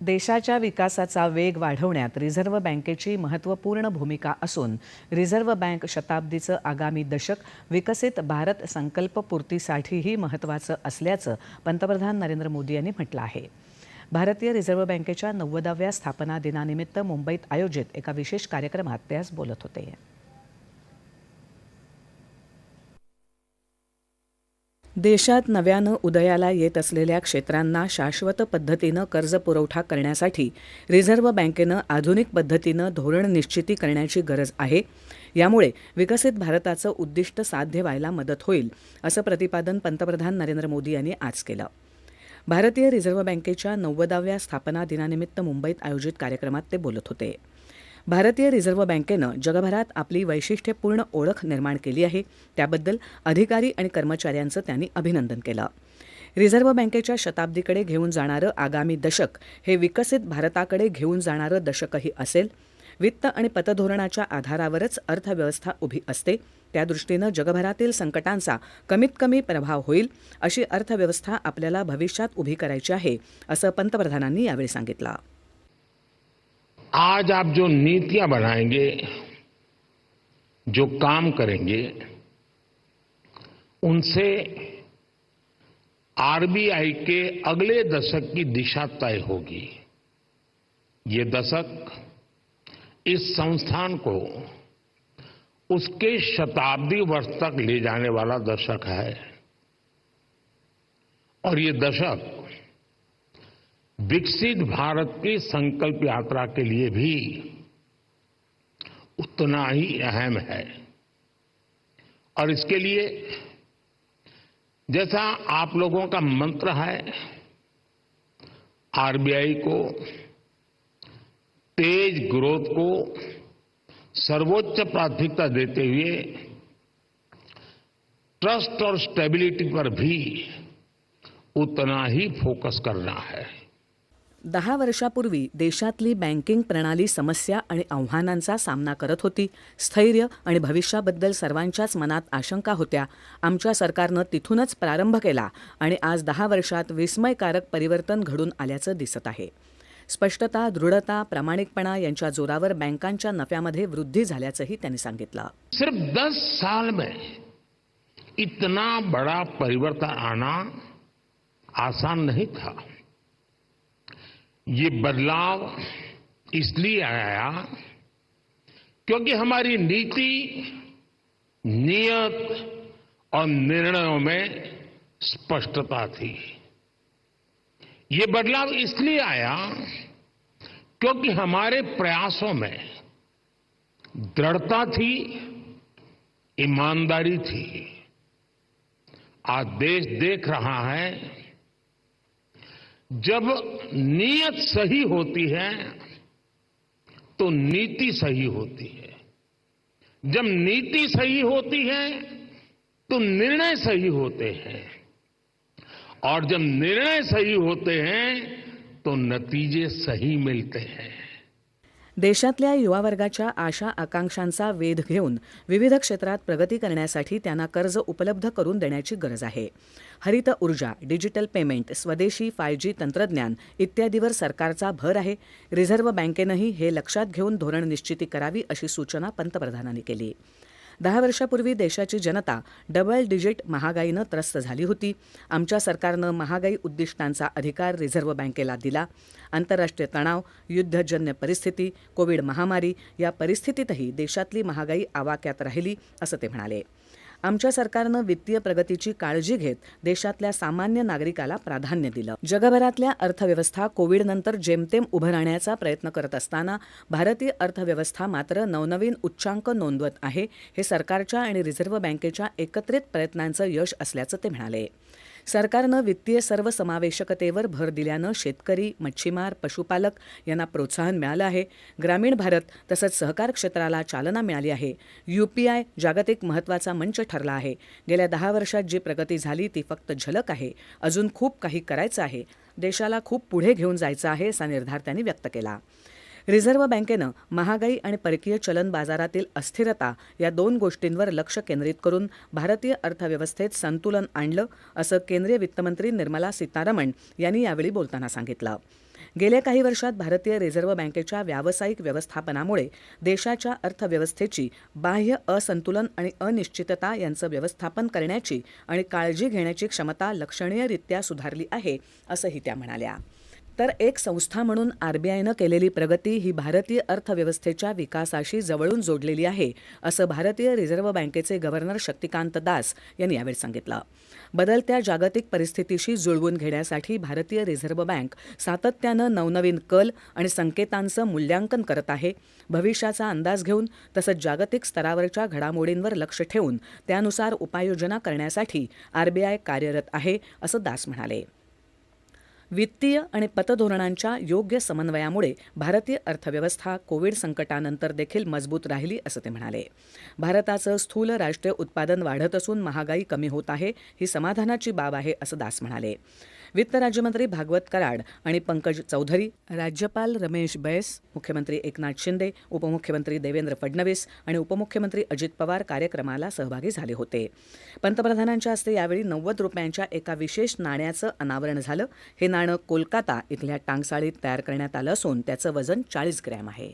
देशाच्या विकासाचा वेग वाढवण्यात रिझर्व्ह बँकेची महत्त्वपूर्ण भूमिका असून रिझर्व्ह बँक शताब्दीचं आगामी दशक विकसित भारत संकल्पपूर्तीसाठीही महत्त्वाचं असल्याचं पंतप्रधान नरेंद्र मोदी यांनी म्हटलं आहे. भारतीय रिझर्व्ह बँकेच्या नव्वदाव्या स्थापना दिनानिमित्त मुंबईत आयोजित एका विशेष कार्यक्रमात ते आज बोलत होते. देशात नव्यानं उदयाला येत असलेल्या क्षेत्रांना शाश्वत पद्धतीनं कर्ज पुरवठा करण्यासाठी रिझर्व्ह बँकेनं आधुनिक पद्धतीनं धोरण निश्चिती करण्याची गरज आहे. यामुळे विकसित भारताचं उद्दिष्ट साध्य व्हायला मदत होईल असं प्रतिपादन पंतप्रधान नरेंद्र मोदी यांनी आज केलं. भारतीय रिझर्व्ह बँकेच्या नव्वदाव्या स्थापना दिनानिमित्त मुंबईत आयोजित कार्यक्रमात ते बोलत होते. भारतीय रिझर्व्ह बँकेनं जगभरात आपली वैशिष्ट्यपूर्ण ओळख निर्माण केली आहे. त्याबद्दल अधिकारी आणि कर्मचाऱ्यांचं त्यांनी अभिनंदन केलं. रिझर्व्ह बँकेच्या शताब्दीकडे घेऊन जाणारं आगामी दशक हे विकसित भारताकडे घेऊन जाणारं दशकही असेल. वित्त आणि पतधोरणाच्या आधारावरच अर्थव्यवस्था उभी असते. त्यादृष्टीनं जगभरातील संकटांचा कमीत कमी प्रभाव होईल अशी अर्थव्यवस्था आपल्याला भविष्यात उभी करायची आहे असं पंतप्रधानांनी यावेळी सांगितलं. आज आप जो नीतियाँ बनाएँगे, जो काम करेंगे, उनसे आरबीआई के अगले दशक की दिशा तय होगी। ये दशक इस संस्थान को उसके शताब्दी वर्ष तक ले जाने वाला दशक है। और ये दशक विकसित भारत की संकल्प यात्रा के लिए भी उतना ही अहम है। और इसके लिए जैसा आप लोगों का मंत्र है आरबीआई को, तेज ग्रोथ को सर्वोच्च प्राथमिकता देते हुए ट्रस्ट और स्टेबिलिटी पर भी उतना ही फोकस करना है। दहा वर्षापूर्वी देशातली बँकिंग प्रणाली समस्या आणि आव्हानांचा सामना करत होती. स्थैर्य आणि भविष्याबद्दल सर्वांच्याच मनात आशंका होत्या. आमच्या सरकारनं तिथूनच प्रारंभ केला आणि आज दहा वर्षात विस्मयकारक परिवर्तन घडून आल्याचं दिसत आहे. स्पष्टता दृढता प्रामाणिकपणा यांच्या जोरावर बँकांच्या नफ्यामध्ये वृद्धी झाल्याचंही त्यांनी सांगितलं. सिर्फ दस साल में इतना बड़ा परिवर्तन आना आसान नहीं था. ये बदलाव इसलिए आया क्योंकि हमारी नीति, नियत और निर्णयों में स्पष्टता थी। ये बदलाव इसलिए आया क्योंकि हमारे प्रयासों में दृढ़ता थी, ईमानदारी थी। आज देश देख रहा है जब नीयत सही होती है तो नीति सही होती है। जब नीति सही होती है तो निर्णय सही होते हैं। और जब निर्णय सही होते हैं तो नतीजे सही मिलते हैं। देशातल्या युवा वर्गाच्या आशा आकांक्षांचा वेध घेऊन विविध क्षेत्रात प्रगती करण्यासाठी त्यांना कर्ज उपलब्ध करून देण्याची गरज आहे. हरित ऊर्जा डिजिटल पेमेंट स्वदेशी फाय जी तंत्रज्ञान इत्यादीवर सरकारचा भर आहे. रिझर्व्ह बँकेनंही हे लक्षात घेऊन धोरण निश्चिती करावी अशी सूचना पंतप्रधानांनी केली. दहा वर्षापूर्वी देशाची जनता डबल डिजिट महागाईनं त्रस्त झाली होती. आमच्या सरकारनं महागाई उद्दिष्टांचा अधिकार रिझर्व्ह बँकेला दिला. आंतरराष्ट्रीय तणाव युद्धजन्य परिस्थिती कोविड महामारी या परिस्थितीतही देशातली महागाई आवाक्यात राहिली असं ते म्हणाले. आमच्या सरकारनं वित्तीय प्रगतीची काळजी घेत देशातल्या सामान्य नागरिकाला प्राधान्य दिलं. जगभरातल्या अर्थव्यवस्था कोविडनंतर जेमतेम उभं राहण्याचा प्रयत्न करत असताना भारतीय अर्थव्यवस्था मात्र नवनवीन उच्चांक नोंदवत आहे हे सरकारच्या आणि रिझर्व्ह बँकेच्या एकत्रित प्रयत्नांचं यश असल्याचं ते म्हणाले. सरकारनं वित्तीय सर्वसमावेशकतेवर भर दिल्यानं शेतकरी मच्छीमार पशुपालक यांना प्रोत्साहन मिळालं आहे. ग्रामीण भारत तसंच सहकार क्षेत्राला चालना मिळाली आहे. यूपीआय जागतिक महत्त्वाचा मंच ठरला आहे. गेल्या दहा वर्षात जी प्रगती झाली ती फक्त झलक आहे. अजून खूप काही करायचं आहे. देशाला खूप पुढे घेऊन जायचं आहे असा निर्धार त्यांनी व्यक्त केला. रिझर्व्ह बँकेनं महागाई आणि परकीय चलन बाजारातील अस्थिरता या दोन गोष्टींवर लक्ष केंद्रित करून भारतीय अर्थव्यवस्थेत संतुलन आणलं असं केंद्रीय वित्तमंत्री निर्मला सीतारामन यांनी यावेळी बोलताना सांगितलं. गेल्या काही वर्षात भारतीय रिझर्व्ह बँकेच्या व्यावसायिक व्यवस्थापनामुळे देशाच्या अर्थव्यवस्थेची बाह्य असंतुलन आणि अनिश्चितता यांचं व्यवस्थापन करण्याची आणि काळजी घेण्याची क्षमता लक्षणीयरित्या सुधारली आहे असंही त्या म्हणाल्या. तर एक संस्था म्हणून आरबीआयनं केलेली प्रगती ही भारतीय अर्थव्यवस्थेच्या विकासाशी जवळून जोडलेली आहे असं भारतीय रिझर्व्ह बँकेचे गव्हर्नर शक्तिकांत दास यांनी यावेळी सांगितलं. बदलत्या जागतिक परिस्थितीशी जुळवून घेण्यासाठी भारतीय रिझर्व्ह बँक सातत्यानं नवनवीन कल आणि संकेतांचं मूल्यांकन करत आहे. भविष्याचा अंदाज घेऊन तसंच जागतिक स्तरावरच्या घडामोडींवर लक्ष ठेवून त्यानुसार उपाययोजना करण्यासाठी आरबीआय कार्यरत आहे असं दास म्हणाले. वित्तीय आणि पतधोरणांच्या योग्य समन्वयामुळे भारतीय अर्थव्यवस्था कोविड संकटानंतर देखील मजबूत राहिली असं ते म्हणाले. भारताचं स्थूल राष्ट्रीय उत्पादन वाढत असून महागाई कमी होत आहे ही समाधानाची बाब आहे असं दास म्हणाले. वित्त राज्यमंत्री भागवत कराड आणि पंकज चौधरी राज्यपाल रमेश बैस मुख्यमंत्री एकनाथ शिंदे उपमुख्यमंत्री देवेंद्र फडणवीस आणि उपमुख्यमंत्री अजित पवार कार्यक्रमाला सहभागी झाले होते. पंतप्रधानांच्या हस्ते यावेळी नव्वद रुपयांच्या एका विशेष नाण्याचं अनावरण झालं. हे नाणं कोलकाता इथल्या टांगसाळीत तयार करण्यात आलं असून त्याचं वजन चाळीस ग्रॅम आहे.